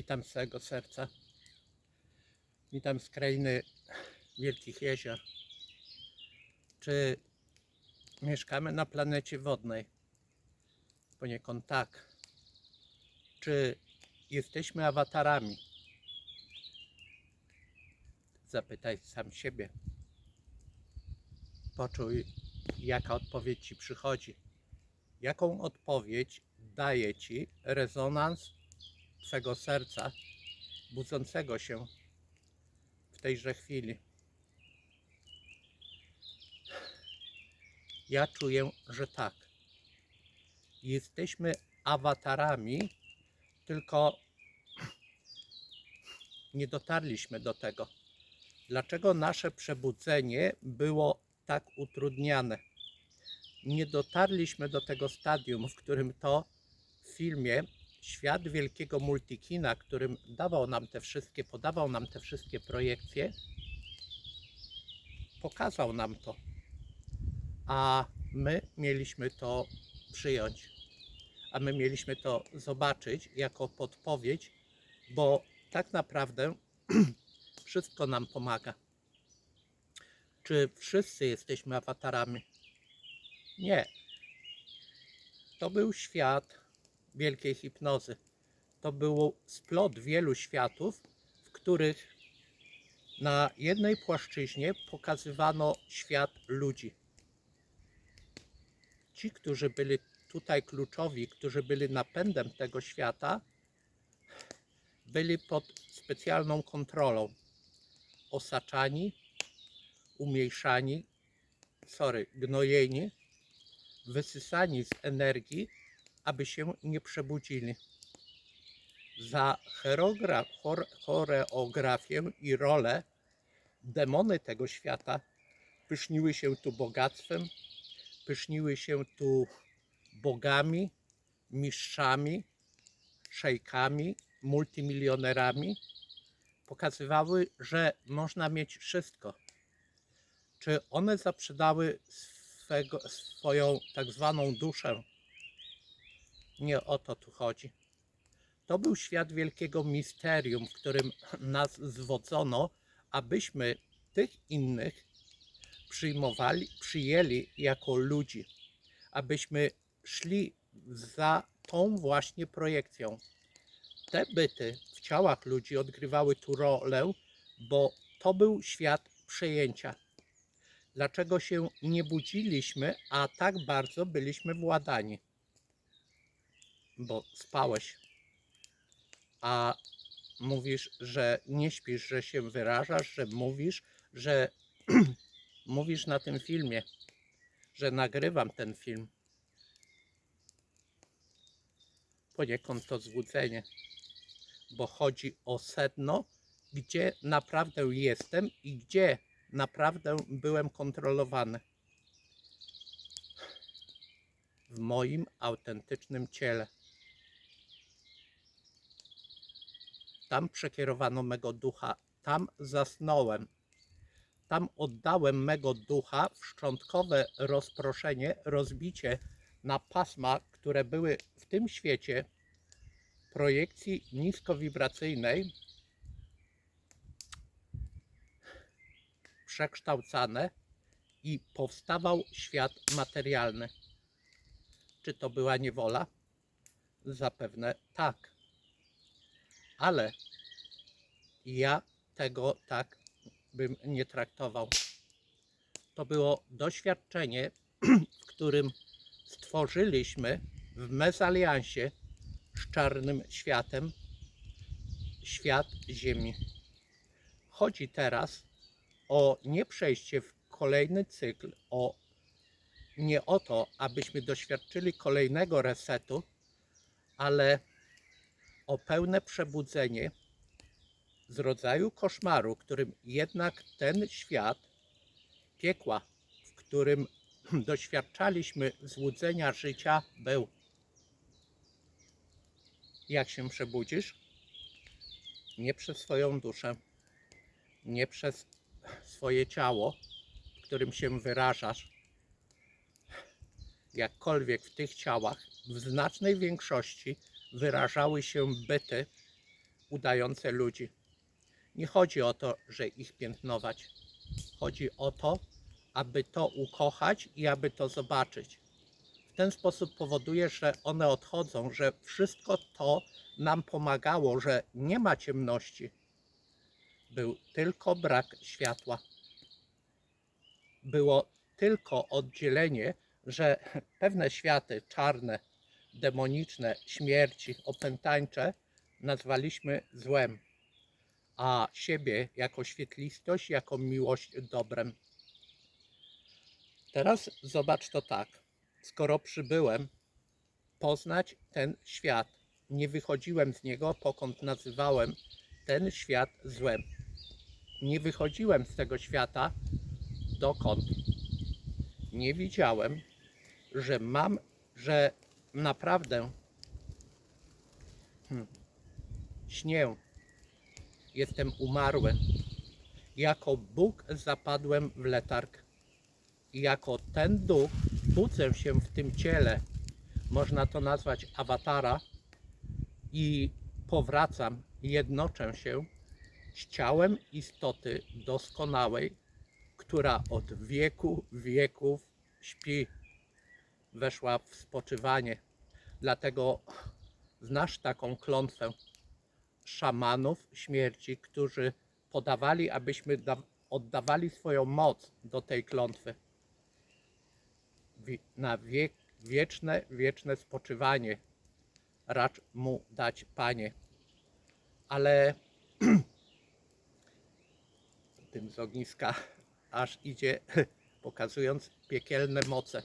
Witam z całego serca. Witam z krainy Wielkich Jezior. Czy mieszkamy na planecie wodnej? Poniekąd tak. Czy jesteśmy awatarami? Zapytaj sam siebie. Poczuj, jaka odpowiedź ci przychodzi. Jaką odpowiedź daje ci rezonans twego serca budzącego się w tejże chwili. Ja czuję, że tak. Jesteśmy awatarami, tylko nie dotarliśmy do tego. Dlaczego nasze przebudzenie było tak utrudniane? Nie dotarliśmy do tego stadium, w którym to w filmie świat wielkiego multikina, którym dawał nam te wszystkie, podawał nam te wszystkie projekcje, pokazał nam to. A my mieliśmy to przyjąć. A my mieliśmy to zobaczyć jako podpowiedź, bo tak naprawdę wszystko nam pomaga. Czy wszyscy jesteśmy awatarami? Nie. To był świat wielkiej hipnozy. To był splot wielu światów, w których na jednej płaszczyźnie pokazywano świat ludzi. Ci, którzy byli tutaj kluczowi, którzy byli napędem tego świata, byli pod specjalną kontrolą. Osaczani, umniejszani, sorry, gnojeni, wysysani z energii, aby się nie przebudzili. Za choreogra- chor- choreografię i rolę demony tego świata pyszniły się tu bogactwem, pyszniły się tu bogami, mistrzami, szejkami, multimilionerami. Pokazywały, że można mieć wszystko. Czy one zaprzedały swego, swoją tak zwaną duszę nie o to tu chodzi. To był świat wielkiego misterium, w którym nas zwodzono, abyśmy tych innych przyjmowali, przyjęli jako ludzi, abyśmy szli za tą właśnie projekcją. Te byty w ciałach ludzi odgrywały tu rolę, bo to był świat przejęcia. Dlaczego się nie budziliśmy, a tak bardzo byliśmy władani? Bo spałeś, a mówisz, że nie śpisz, że się wyrażasz, że mówisz, że mówisz na tym filmie, że nagrywam ten film. Poniekąd to złudzenie, bo chodzi o sedno, gdzie naprawdę jestem i gdzie naprawdę byłem kontrolowany. W moim autentycznym ciele. Tam przekierowano mego ducha, tam zasnąłem. Tam oddałem mego ducha w szczątkowe rozproszenie, rozbicie na pasma, które były w tym świecie projekcji niskowibracyjnej przekształcane i powstawał świat materialny. Czy to była niewola? Zapewne tak ale ja tego tak bym nie traktował. To było doświadczenie, w którym stworzyliśmy w mezaliansie z czarnym światem świat Ziemi. Chodzi teraz o nie przejście w kolejny cykl, o nie o to, abyśmy doświadczyli kolejnego resetu, ale o pełne przebudzenie z rodzaju koszmaru, którym jednak ten świat piekła, w którym doświadczaliśmy złudzenia życia, był. Jak się przebudzisz? Nie przez swoją duszę, nie przez swoje ciało, w którym się wyrażasz. Jakkolwiek w tych ciałach, w znacznej większości wyrażały się byty, udające ludzi. Nie chodzi o to, że ich piętnować. Chodzi o to, aby to ukochać i aby to zobaczyć. W ten sposób powoduje, że one odchodzą, że wszystko to nam pomagało, że nie ma ciemności. Był tylko brak światła. Było tylko oddzielenie, że pewne światy czarne, demoniczne, śmierci, opętańcze nazwaliśmy złem, a siebie jako świetlistość, jako miłość dobrem. Teraz zobacz to tak. Skoro przybyłem poznać ten świat, nie wychodziłem z niego, pokąd nazywałem ten świat złem. Nie wychodziłem z tego świata, dokąd nie widziałem, że mam, że naprawdę. Hmm, śnię, jestem umarły. Jako Bóg zapadłem w letarg. Jako ten duch budzę się w tym ciele, można to nazwać awatara, i powracam, jednoczę się z ciałem istoty doskonałej, która od wieku wieków śpi, weszła w spoczywanie. Dlatego znasz taką klątwę szamanów śmierci, którzy podawali, abyśmy da- oddawali swoją moc do tej klątwy. Na wiek, wieczne, wieczne spoczywanie racz mu dać, Panie. Ale tym z ogniska aż idzie, pokazując piekielne moce,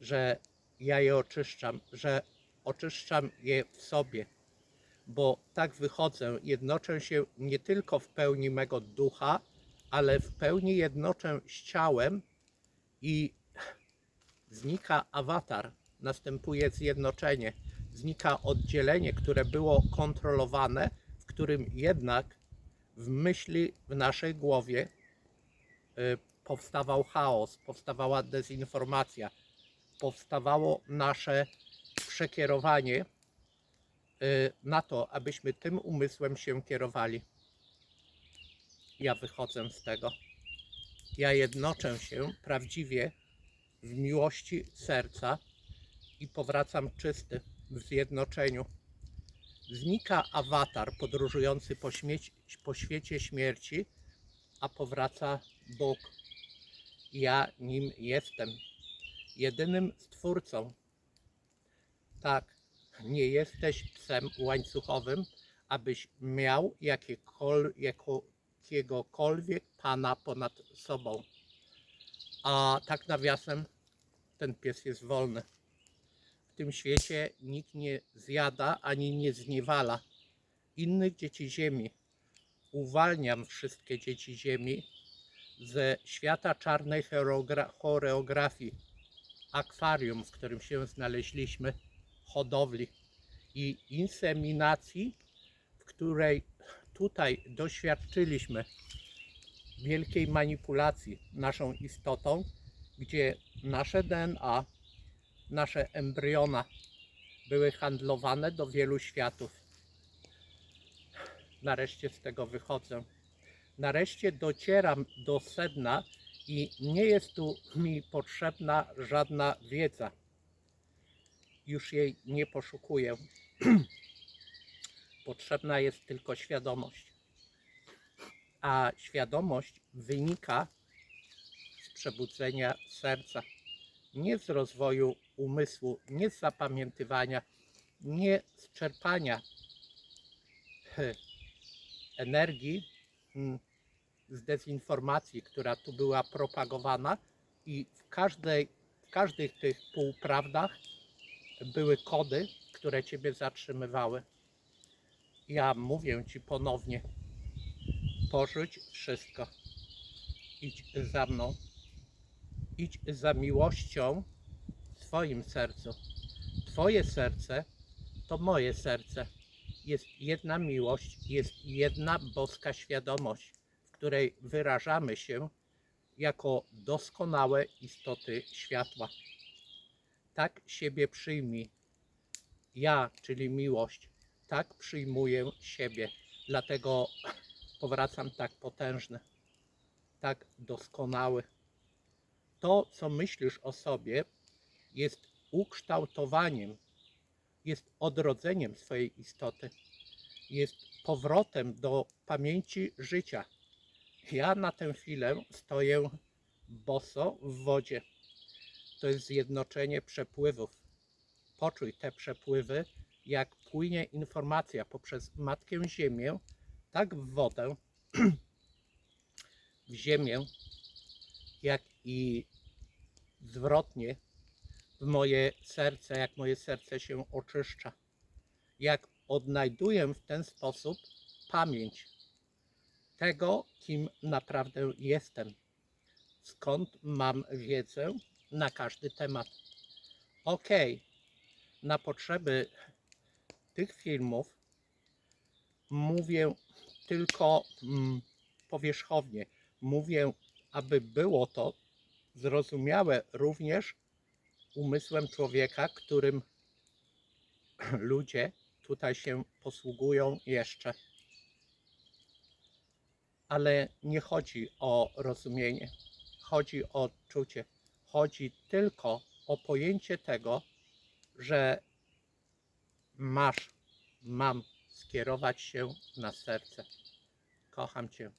że ja je oczyszczam, że oczyszczam je w sobie, bo tak wychodzę, jednoczę się nie tylko w pełni mego ducha, ale w pełni jednoczę z ciałem i znika awatar, następuje zjednoczenie, znika oddzielenie, które było kontrolowane, w którym jednak w myśli w naszej głowie y, powstawał chaos, powstawała dezinformacja, powstawało nasze przekierowanie y, na to, abyśmy tym umysłem się kierowali. Ja wychodzę z tego. Ja jednoczę się prawdziwie w miłości serca i powracam czysty w zjednoczeniu. Znika awatar podróżujący po, po świecie śmierci, a powraca Bóg. Ja nim jestem, jedynym stwórcą. Tak, nie jesteś psem łańcuchowym, abyś miał jakiegokolwiek pana ponad sobą. A tak nawiasem, ten pies jest wolny. W tym świecie nikt nie zjada ani nie zniewala innych dzieci ziemi. Uwalniam wszystkie dzieci ziemi ze świata czarnej choreogra- choreografii, akwarium, w którym się znaleźliśmy, hodowli i inseminacji, w której tutaj doświadczyliśmy wielkiej manipulacji naszą istotą, gdzie nasze DNA, nasze embriona były handlowane do wielu światów. Nareszcie z tego wychodzę. Nareszcie docieram do sedna i nie jest tu mi potrzebna żadna wiedza. Już jej nie poszukuję. Potrzebna jest tylko świadomość. A świadomość wynika z przebudzenia serca, nie z rozwoju umysłu, nie z zapamiętywania, nie z czerpania energii mm, z dezinformacji, która tu była propagowana i w każdej, w każdych tych półprawdach były kody, które Ciebie zatrzymywały. Ja mówię Ci ponownie, porzuć wszystko. Idź za mną. Idź za miłością w Twoim sercu. Twoje serce to moje serce. Jest jedna miłość, jest jedna boska świadomość, której wyrażamy się jako doskonałe istoty światła. Tak siebie przyjmij. Ja, czyli miłość, tak przyjmuję siebie. Dlatego powracam tak potężny, tak doskonały. To, co myślisz o sobie, jest ukształtowaniem, jest odrodzeniem swojej istoty, jest powrotem do pamięci życia. Ja na tę chwilę stoję boso w wodzie. To jest zjednoczenie przepływów. Poczuj te przepływy, jak płynie informacja poprzez Matkę Ziemię, tak w wodę, w ziemię, jak i zwrotnie w moje serce, jak moje serce się oczyszcza. Jak odnajduję w ten sposób pamięć tego, kim naprawdę jestem. Skąd mam wiedzę na każdy temat. Ok, na potrzeby tych filmów mówię tylko mm, powierzchownie. Mówię, aby było to zrozumiałe również umysłem człowieka, którym ludzie tutaj się posługują jeszcze. Ale nie chodzi o rozumienie, chodzi o odczucie, chodzi tylko o pojęcie tego, że masz, mam skierować się na serce. Kocham Cię.